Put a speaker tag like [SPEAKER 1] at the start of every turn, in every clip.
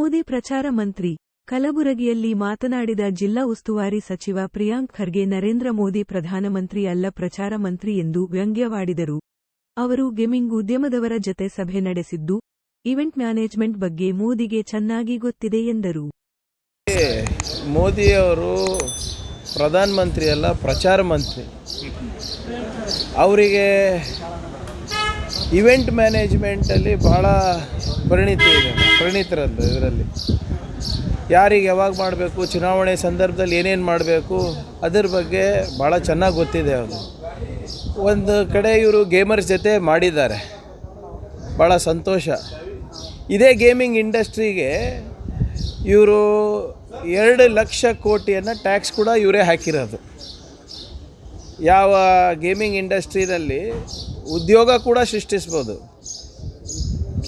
[SPEAKER 1] ಮೋದಿ ಪ್ರಚಾರ ಮಂತ್ರಿ, ಕಲಬುರಗಿಯಲ್ಲಿ ಮಾತನಾಡಿದ ಜಿಲ್ಲಾ ಉಸ್ತುವಾರಿ ಸಚಿವ ಪ್ರಿಯಾಂಕ್ ಖರ್ಗೆ ನರೇಂದ್ರ ಮೋದಿ ಪ್ರಧಾನಮಂತ್ರಿ ಅಲ್ಲ ಪ್ರಚಾರ ಮಂತ್ರಿ ಎಂದು ವ್ಯಂಗ್ಯವಾಡಿದರು. ಅವರು ಗೇಮಿಂಗ್ ಉದ್ಯಮದವರ ಜತೆ ಸಭೆ ನಡೆಸಿದ್ದು ಇವೆಂಟ್ ಮ್ಯಾನೇಜ್ಮೆಂಟ್ ಬಗ್ಗೆ ಮೋದಿಗೆ ಚೆನ್ನಾಗಿ ಗೊತ್ತಿದೆ ಎಂದರು.
[SPEAKER 2] ಮೋದಿಯವರು ಪ್ರಧಾನಮಂತ್ರಿ ಅಲ್ಲ, ಪ್ರಚಾರ ಮಂತ್ರಿ. ಅವರಿಗೆ ಇವೆಂಟ್ ಮ್ಯಾನೇಜ್ಮೆಂಟಲ್ಲಿ ಭಾಳ ಪರಿಣಿತಿ ಇದೆ, ಪರಿಣಿತರದ್ದು ಇದರಲ್ಲಿ. ಯಾರಿಗೆ ಯಾವಾಗ ಮಾಡಬೇಕು, ಚುನಾವಣೆ ಸಂದರ್ಭದಲ್ಲಿ ಏನೇನು ಮಾಡಬೇಕು, ಅದ್ರ ಬಗ್ಗೆ ಭಾಳ ಚೆನ್ನಾಗಿ ಗೊತ್ತಿದೆ ಅವರು. ಒಂದು ಕಡೆ ಇವರು ಗೇಮರ್ಸ್ ಜೊತೆ ಮಾಡಿದ್ದಾರೆ. ಭಾಳ ಸಂತೋಷ. ಇದೇ ಗೇಮಿಂಗ್ ಇಂಡಸ್ಟ್ರಿಗೆ ಇವರು ಎರಡು ಲಕ್ಷ ಕೋಟಿಯನ್ನು ಟ್ಯಾಕ್ಸ್ ಕೂಡ ಇವರೇ ಹಾಕಿರೋದು. ಯಾವ ಗೇಮಿಂಗ್ ಇಂಡಸ್ಟ್ರಿನಲ್ಲಿ ಉದ್ಯೋಗ ಕೂಡ ಸೃಷ್ಟಿಸ್ಬೋದು.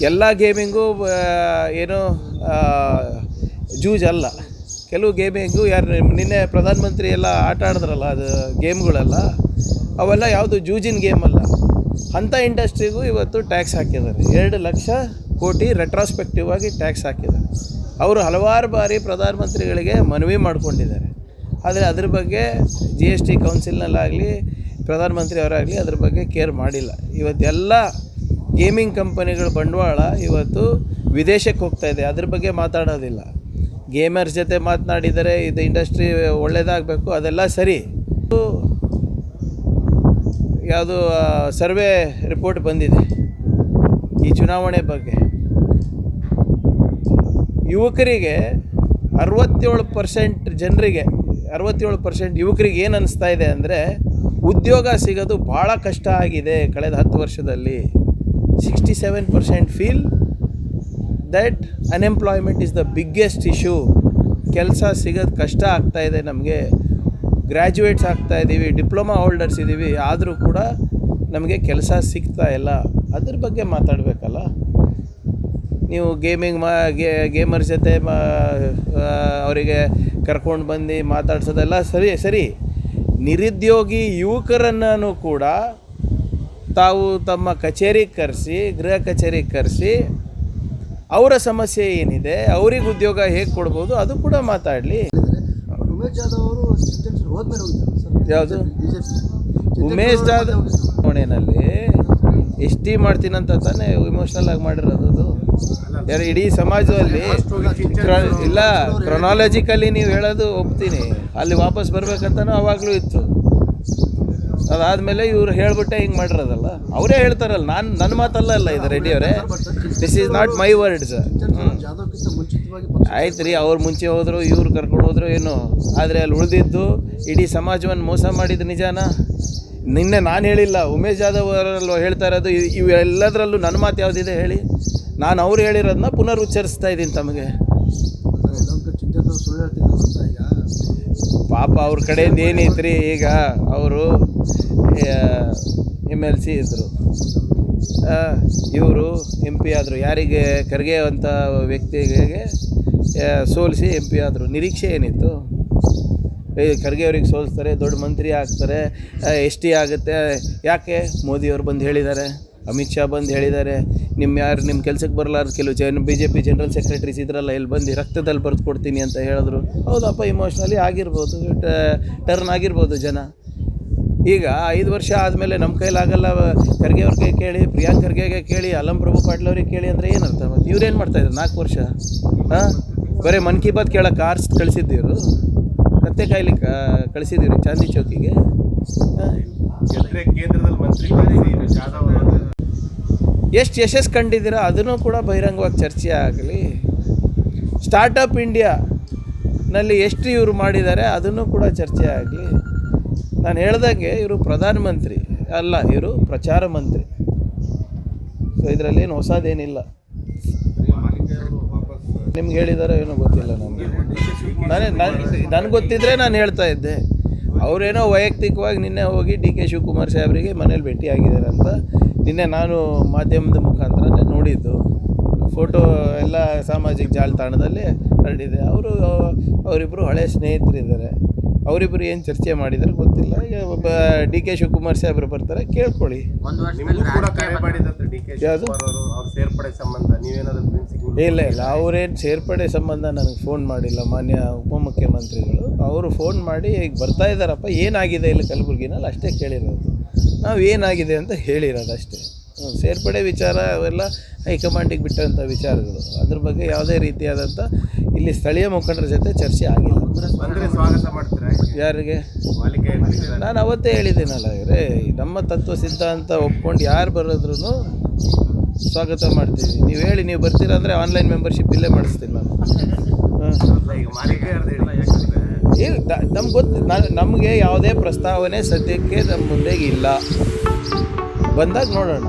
[SPEAKER 2] ಎಲ್ಲ ಗೇಮಿಂಗು ಏನು ಜೂಜ್ ಅಲ್ಲ. ಕೆಲವು ಗೇಮಿಂಗು ಯಾರು ನಿನ್ನೆ ಪ್ರಧಾನಮಂತ್ರಿ ಎಲ್ಲ ಆಟ ಆಡಿದ್ರಲ್ಲ, ಅದು ಗೇಮ್ಗಳೆಲ್ಲ ಅವೆಲ್ಲ ಯಾವುದು ಜೂಜಿನ ಗೇಮ್ ಅಲ್ಲ. ಅಂಥ ಇಂಡಸ್ಟ್ರಿಗೂ ಇವತ್ತು ಟ್ಯಾಕ್ಸ್ ಹಾಕಿದ್ದಾರೆ. ಎರಡು ಲಕ್ಷ ಕೋಟಿ ರೆಟ್ರಾಸ್ಪೆಕ್ಟಿವ್ ಆಗಿ ಟ್ಯಾಕ್ಸ್ ಹಾಕಿದ್ದಾರೆ. ಅವರು ಹಲವಾರು ಬಾರಿ ಪ್ರಧಾನಮಂತ್ರಿಗಳಿಗೆ ಮನವಿ ಮಾಡಿಕೊಂಡಿದ್ದಾರೆ. ಆದರೆ ಅದ್ರ ಬಗ್ಗೆ ಜಿ ಎಸ್ ಟಿ ಕೌನ್ಸಿಲ್ನಲ್ಲಾಗಲಿ ಪ್ರಧಾನಮಂತ್ರಿಯವರಾಗಲಿ ಅದ್ರ ಬಗ್ಗೆ ಕೇರ್ ಮಾಡಿಲ್ಲ. ಇವತ್ತೆಲ್ಲ ಗೇಮಿಂಗ್ ಕಂಪನಿಗಳ ಬಂಡವಾಳ ಇವತ್ತು ವಿದೇಶಕ್ಕೆ ಹೋಗ್ತಾ ಇದೆ. ಅದ್ರ ಬಗ್ಗೆ ಮಾತಾಡೋದಿಲ್ಲ. ಗೇಮರ್ಸ್ ಜೊತೆ ಮಾತನಾಡಿದರೆ ಇದು ಇಂಡಸ್ಟ್ರಿ ಒಳ್ಳೆಯದಾಗಬೇಕು ಅದೆಲ್ಲ ಸರಿ. ಯಾವುದು ಸರ್ವೆ ರಿಪೋರ್ಟ್ ಬಂದಿದೆ ಈ ಚುನಾವಣೆ ಬಗ್ಗೆ. ಯುವಕರಿಗೆ ಅರವತ್ತೇಳು ಪರ್ಸೆಂಟ್ ಜನರಿಗೆ, ಅರವತ್ತೇಳು ಪರ್ಸೆಂಟ್ ಯುವಕರಿಗೆ ಏನು ಅನ್ನಿಸ್ತಾ ಇದೆ ಅಂದರೆ ಉದ್ಯೋಗ ಸಿಗೋದು ಭಾಳ ಕಷ್ಟ ಆಗಿದೆ ಕಳೆದ ಹತ್ತು ವರ್ಷದಲ್ಲಿ. Sixty seven percent feel that unemployment is the biggest issue ಕೆಲಸ ಸಿಗೋದು ಕಷ್ಟ ಆಗ್ತಾ ಇದೆ ನಮಗೆ. ಗ್ರ್ಯಾಜುಯೇಟ್ಸ್ ಆಗ್ತಾ ಇದ್ದೀವಿ ಡಿಪ್ಲೊಮಾ ಹೋಲ್ಡರ್ಸ್ ಇದ್ದೀವಿ ಆದರೂ ಕೂಡ ನಮಗೆ ಕೆಲಸ ಸಿಗ್ತಾ ಇಲ್ಲ. ಅದ್ರ ಬಗ್ಗೆ ಮಾತಾಡಬೇಕಲ್ಲ? ನೀವು ಗೇಮಿಂಗ್ ಮಾ ಗೇಮರ್ ಜೊತೆ ಮಾ ಅವರಿಗೆ ಕರ್ಕೊಂಡು ಬಂದು ಮಾತಾಡ್ಸೋದೆಲ್ಲ ಸರಿ ಸರಿ. ನಿರುದ್ಯೋಗಿ ಯುವಕರನ್ನು ಕೂಡ ತಾವು ತಮ್ಮ ಕಚೇರಿಗೆ ಕರೆಸಿ ಗೃಹ ಕಚೇರಿಗೆ ಕರೆಸಿ ಅವರ ಸಮಸ್ಯೆ ಏನಿದೆ ಅವ್ರಿಗೆ ಉದ್ಯೋಗ ಹೇಗೆ ಕೊಡ್ಬೋದು ಅದು ಕೂಡ ಮಾತಾಡಲಿ.
[SPEAKER 3] ಉಮೇಶ್ ಜಾಧವ್ ಅವರು
[SPEAKER 2] ಯಾವುದು? ಉಮೇಶ್ ಜಾಧವ್ ಚುನಾವಣೆಯಲ್ಲಿ ಎಸ್ ಟಿ ಮಾಡ್ತೀನಂತ ತಾನೇ ಇಮೋಷ್ನಲ್ ಆಗಿ ಮಾಡಿರೋದು. ಅದು ಯಾರು ಇಡೀ ಸಮಾಜದಲ್ಲಿ ಇಲ್ಲ ಕ್ರೊನಾಲಜಿಕಲಿ ನೀವು ಹೇಳೋದು ಒಪ್ತೀನಿ. ಅಲ್ಲಿ ವಾಪಸ್ ಬರಬೇಕಂತನೂ ಅವಾಗಲೂ ಇತ್ತು. ಅದಾದಮೇಲೆ ಇವ್ರು ಹೇಳ್ಬಿಟ್ಟೆ ಹಿಂಗೆ ಮಾಡಿರೋದಲ್ಲ ಅವರೇ ಹೇಳ್ತಾರಲ್ಲ, ನಾನು ನನ್ನ ಮಾತಲ್ಲ ಅಲ್ಲ ಇದು ರೆಡ್ಡಿ ಅವರೇ. This is
[SPEAKER 3] not my words
[SPEAKER 2] ಆಯ್ತು ರೀ ಅವ್ರು ಮುಂಚೆ ಹೋದ್ರು, ಇವ್ರು ಕರ್ಕೊಂಡು ಹೋದ್ರು ಏನು. ಆದರೆ ಅಲ್ಲಿ ಉಳಿದಿದ್ದು ಇಡೀ ಸಮಾಜವನ್ನು ಮೋಸ ಮಾಡಿದ್ದು ನಿಜಾನ? ನಿನ್ನೆ ನಾನು ಹೇಳಿಲ್ಲ, ಉಮೇಶ್ ಜಾಧವ್ ಅವರಲ್ಲೂ ಹೇಳ್ತಾ ಇರೋದು ಇವೆಲ್ಲದರಲ್ಲೂ ನನ್ನ ಮಾತು ಯಾವುದಿದೆ ಹೇಳಿ? ನಾನು ಅವ್ರು ಹೇಳಿರೋದನ್ನ ಪುನರ್ ಉಚ್ಚರಿಸ್ತಾ ಇದ್ದೀನಿ ತಮಗೆ ಪಾಪ ಅವ್ರ ಕಡೆಯಿಂದ ಏನೈತ್ರಿ ಈಗ ಅವರು ಎಂ ಎಲ್ ಸಿ ಇದ್ದರು ಇವರು ಎಂ ಪಿ ಆದರು. ಯಾರಿಗೆ ಖರ್ಗೆ ಅಂತ ವ್ಯಕ್ತಿಗೆ ಸೋಲಿಸಿ ಎಂ ಪಿ ಆದರು. ನಿರೀಕ್ಷೆ ಏನಿತ್ತು? ಖರ್ಗೆ ಅವ್ರಿಗೆ ಸೋಲಿಸ್ತಾರೆ, ದೊಡ್ಡ ಮಂತ್ರಿ ಆಗ್ತಾರೆ ಎಸ್ ಟಿ ಆಗುತ್ತೆ. ಯಾಕೆ ಮೋದಿಯವರು ಬಂದು ಹೇಳಿದ್ದಾರೆ? ಅಮಿತ್ ಶಾ ಬಂದು ಹೇಳಿದ್ದಾರೆ ನಿಮ್ಮ ಯಾರು ನಿಮ್ಮ ಕೆಲಸಕ್ಕೆ ಬರಲಾರ್ದು ಕೆಲವು ಜನ B J P general secretaries ಇದ್ರಲ್ಲ ಇಲ್ಲಿ ಬಂದು ರಕ್ತದಲ್ಲಿ ಬರೆದು ಕೊಡ್ತೀನಿ ಅಂತ ಹೇಳಿದ್ರು. ಹೌದಪ್ಪ ಇಮೋಷ್ನಲಿ ಆಗಿರ್ಬೋದು ಟರ್ನ್ ಆಗಿರ್ಬೋದು ಜನ. ಈಗ ಐದು ವರ್ಷ ಆದಮೇಲೆ ನಮ್ಮ ಕೈಲಾಗಲ್ಲ ಖರ್ಗೆ ಅವ್ರಿಗೆ ಕೇಳಿ, ಪ್ರಿಯಾಂಕ್ ಖರ್ಗೆಗೆ ಕೇಳಿ, ಅಲಂ ಪ್ರಭು ಪಾಟೀಲ್ ಅವ್ರಿಗೆ ಕೇಳಿ ಅಂದರೆ ಏನರ್ಥ? ಮತ್ತು ಇವ್ರೇನು ಮಾಡ್ತಾಯಿದ್ರು ನಾಲ್ಕು ವರ್ಷ? ಹಾಂ ಬರೀ ಮನ್ ಕಿ ಬಾತ್ ಕೇಳಕ್ಕೆ ಆರ್ಸ್ ಕಳಿಸಿದ್ದೀರು ಕತ್ತೆ ಕಾಯ್ಲಿ ಕಳಿಸಿದ್ದೀರಿ ಚಾಂದಿ ಚೌಕಿಗೆ?
[SPEAKER 4] ಕೇಂದ್ರದಲ್ಲಿ ಮಂತ್ರಿ
[SPEAKER 2] ಎಷ್ಟು ಯಶಸ್ಸು ಕಂಡಿದ್ದೀರೋ ಅದನ್ನು ಕೂಡ ಬಹಿರಂಗವಾಗಿ ಚರ್ಚೆ ಆಗಲಿ. ಸ್ಟಾರ್ಟಪ್ ಇಂಡಿಯಾನಲ್ಲಿ ಎಷ್ಟು ಇವರು ಮಾಡಿದ್ದಾರೆ ಅದನ್ನು ಕೂಡ ಚರ್ಚೆ ಆಗಲಿ. ನಾನು ಹೇಳ್ದಂಗೆ ಇವರು ಪ್ರಧಾನಮಂತ್ರಿ ಅಲ್ಲ, ಇವರು ಪ್ರಚಾರ ಮಂತ್ರಿ. ಸೊ ಇದರಲ್ಲೇನು ಹೊಸದೇನಿಲ್ಲ. ನಿಮ್ಗೆ ಹೇಳಿದಾರೋ ಏನೋ ಗೊತ್ತಿಲ್ಲ ನನಗೆ. ನಾನೇ ನನಗೆ ಗೊತ್ತಿದ್ರೆ ನಾನು ಹೇಳ್ತಾ ಇದ್ದೆ. ಅವರೇನೋ ವೈಯಕ್ತಿಕವಾಗಿ ನಿನ್ನೆ ಹೋಗಿ ಡಿ ಕೆ ಶಿವಕುಮಾರ್ ಸಾಹೇಬರಿಗೆ ಮನೇಲಿ ಭೇಟಿಯಾಗಿದ್ದಾರೆ ಅಂತ ನಿನ್ನೆ ನಾನು ಮಾಧ್ಯಮದ ಮುಖಾಂತರ ನೋಡಿದ್ದು. ಫೋಟೋ ಎಲ್ಲ ಸಾಮಾಜಿಕ ಜಾಲತಾಣದಲ್ಲಿ ಹರಡಿದೆ. ಅವರು ಅವರಿಬ್ಬರು ಹಳೆ ಸ್ನೇಹಿತರಿದ್ದಾರೆ. ಅವರಿಬ್ಬರು ಏನು ಚರ್ಚೆ ಮಾಡಿದ್ದಾರೆ ಗೊತ್ತಿಲ್ಲ. ಈಗ ಡಿ ಕೆ ಶಿವಕುಮಾರ್ ಸಾಹೇಬ್ರು ಬರ್ತಾರೆ ಕೇಳ್ಕೊಳ್ಳಿ.
[SPEAKER 4] ನಿಮಗೂ ಕೂಡ ಕರೆ ಮಾಡಿದಂತೆ ಡಿ ಕೆ
[SPEAKER 2] ಯಾವುದು?
[SPEAKER 4] ಶಿವಕುಮಾರ್ ಅವರು ಅವ್ರ ಸೇರ್ಪಡೆ ಸಂಬಂಧ ನೀವೇನಾದ್ರೂ ಪ್ರಿನ್ಸಿಪಲ್
[SPEAKER 2] ಇಲ್ಲ ಇಲ್ಲ ಅವ್ರೇನು ಸೇರ್ಪಡೆ ಸಂಬಂಧ ನನಗೆ ಫೋನ್ ಮಾಡಿಲ್ಲ ಮಾನ್ಯ ಉಪಮುಖ್ಯಮಂತ್ರಿಗಳು. ಅವರು ಫೋನ್ ಮಾಡಿ ಈಗ ಬರ್ತಾ ಇದ್ದಾರಪ್ಪ ಏನಾಗಿದೆ ಇಲ್ಲಿ ಕಲಬುರ್ಗಿನಲ್ಲಿ? ಅಷ್ಟೇ ಕೇಳಿರೋದು. ನಾವು ಏನಾಗಿದೆ ಅಂತ ಹೇಳಿರೋದು ಅಷ್ಟೇ. ಸೇರ್ಪಡೆ ವಿಚಾರ ಅವೆಲ್ಲ ಹೈಕಮಾಂಡಿಗೆ ಬಿಟ್ಟಂಥ ವಿಚಾರಗಳು. ಅದ್ರ ಬಗ್ಗೆ ಯಾವುದೇ ರೀತಿಯಾದಂಥ ಇಲ್ಲಿ ಸ್ಥಳೀಯ ಮುಖಂಡರ ಜೊತೆ ಚರ್ಚೆ ಆಗಿಲ್ಲ.
[SPEAKER 4] ಬಂದ್ರೆ ಸ್ವಾಗತ ಮಾಡ್ತೀರಾ
[SPEAKER 2] ಯಾರಿಗೆ. ನಾನು ಅವತ್ತೇ ಹೇಳಿದ್ದೀನಲ್ಲ ರೇ ನಮ್ಮ ತತ್ವ ಸಿದ್ಧಾಂತ ಒಪ್ಕೊಂಡು ಯಾರು ಬರೋದ್ರೂ ಸ್ವಾಗತ ಮಾಡ್ತೀವಿ. ನೀವು ಹೇಳಿ ನೀವು ಬರ್ತೀರಾ ಅಂದರೆ ಆನ್ಲೈನ್ ಮೆಂಬರ್ಶಿಪ್ ಇಲ್ಲೇ ಮಾಡಿಸ್ತೀನಿ ನಾನು. ಏನು ನಮ್ಗೆ ಗೊತ್ತು ನಮಗೆ ಯಾವುದೇ ಪ್ರಸ್ತಾವನೆ ಸದ್ಯಕ್ಕೆ ನಮ್ಮ ಮುಂದೆ ಇಲ್ಲ ಬಂದಾಗ ನೋಡೋಣ